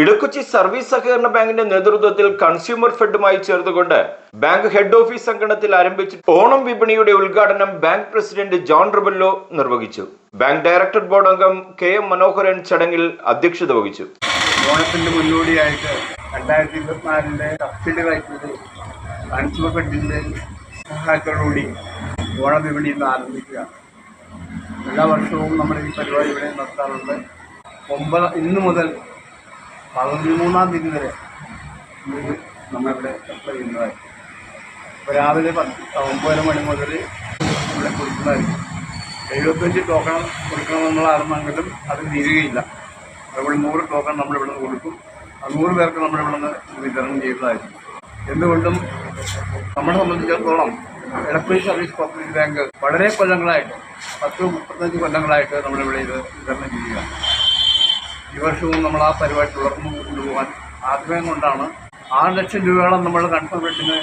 Edakochi service സഹകരണ ബാങ്കിന്റെ നേതൃത്വത്തിൽ കൺസ്യൂമർ ഫെഡുമായി ചേർന്നുകൊണ്ട് ബാങ്ക് ഹെഡ് ഓഫീസ് സംഘടനത്തിൽ ആരംഭിച്ച ഓണം വിപണിയുടെ ഉദ്ഘാടനം ബാങ്ക് പ്രസിഡന്റ് ജോൺ റിബല്ലോ നിർവഹിച്ചു. ബാങ്ക് ഡയറക്ടർ ബോർഡ് അംഗം കെ എം മനോഹരൻ ചടങ്ങിൽ അധ്യക്ഷത വഹിച്ചു. ഓണത്തിന്റെ മുന്നോടിയായിട്ട് രണ്ടായിരത്തി ഓണ വിപണി ഇന്ന് ആരംഭിക്കുക. എല്ലാ വർഷവും നമ്മൾ ഈ പരിപാടി ഇവിടെ നടത്താറുണ്ട്. ഒമ്പത് ഇന്ന് മുതൽ പതിമൂന്നാം തീയതി വരെ നമ്മളിവിടെ സപ്ലൈ ചെയ്യുന്നതായിരിക്കും. രാവിലെ പത്ത് ഒമ്പതര മണി മുതൽ ഇവിടെ കൊടുക്കുന്നതായിരിക്കും. എഴുപത്തഞ്ച് ടോക്കൺ കൊടുക്കണമെന്നുള്ളതാണെന്നെങ്കിലും അത് തീരുകയില്ല. അതുപോലെ നൂറ് ടോക്കൺ നമ്മൾ ഇവിടെ നിന്ന് കൊടുക്കും നൂറ് പേർക്ക് നമ്മൾ ഇവിടെ നിന്ന് വിതരണം ചെയ്യുന്നതായിരിക്കും. എന്തുകൊണ്ടും നമ്മളെ സംബന്ധിച്ചിടത്തോളം ഇലക്ട്രിക് സർവീസ് കോപ്പറേറ്റീവ് ബാങ്ക് വളരെ കൊല്ലങ്ങളായിട്ട് പത്ത് മുപ്പത്തഞ്ച് കൊല്ലങ്ങളായിട്ട് നമ്മളിവിടെ ഇത് വിതരണം ചെയ്യുക ഈ വർഷവും നമ്മൾ ആ പരിപാടി തുടർന്ന് കൊണ്ടുപോകാൻ ആഗ്രഹം കൊണ്ടാണ് ആറ് ലക്ഷം രൂപയോളം നമ്മൾ കൺഫർമേഷന്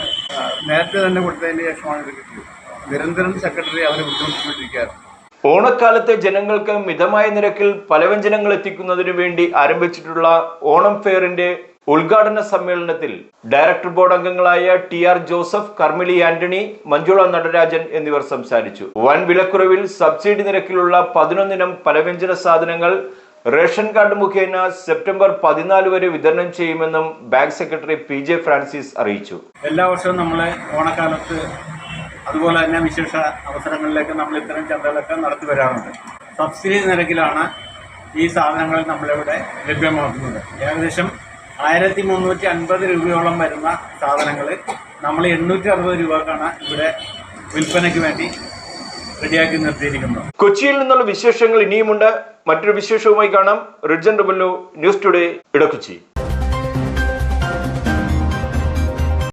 നേരത്തെ തന്നെ കൊടുത്തതിന് ശേഷമാണ് ഇത് കിട്ടിയത്. നിരന്തരം സെക്രട്ടറി അവരെ ബുദ്ധിമുട്ടിക്കൊണ്ടിരിക്കുകയായിരുന്നു ഓണക്കാലത്ത് ജനങ്ങൾക്ക് മിതമായ നിരക്കിൽ പലവ്യഞ്ജനങ്ങൾ എത്തിക്കുന്നതിനു വേണ്ടി ആരംഭിച്ചിട്ടുള്ള ഓണം ഫെയറിന്റെ ഉദ്ഘാടന സമ്മേളനത്തിൽ ഡയറക്ടർ ബോർഡ് അംഗങ്ങളായ T R Joseph Karmili Antony Manjula Natarajan എന്നിവർ സംസാരിച്ചു. വൻ വിലക്കുറവിൽ സബ്സിഡി നിരക്കിലുള്ള പതിനൊന്നിനം പലവ്യഞ്ജന സാധനങ്ങൾ റേഷൻ കാർഡ് മുഖേന സെപ്റ്റംബർ പതിനാല് വരെ വിതരണം ചെയ്യുമെന്നും bank secretary P J Francis അറിയിച്ചു. എല്ലാ വർഷവും നമ്മളെ ഓണക്കാലത്ത് അതുപോലെ തന്നെ വിശേഷ അവസരങ്ങളിലേക്ക് നമ്മൾ ഇത്തരം ചന്തകളൊക്കെ നടത്തി വരാറുണ്ട്. സബ്സിഡി നിരക്കിലാണ് ഈ സാധനങ്ങൾ നമ്മളിവിടെ ലഭ്യമാക്കുന്നത്. ഏകദേശം ആയിരത്തി മുന്നൂറ്റി അൻപത് രൂപയോളം വരുന്ന സാധനങ്ങൾ നമ്മൾ എണ്ണൂറ്റി അറുപത് രൂപക്കാണ് ഇവിടെ വിൽപ്പനയ്ക്ക് വേണ്ടി റെഡിയാക്കി നിർത്തിയിരിക്കുന്നത് കൊച്ചിയിൽ നിന്നുള്ള വിശേഷങ്ങൾ ഇനിയുമുണ്ട്. മറ്റൊരു വിശേഷവുമായി കാണാം. Ridjan Debello news today Edakochi.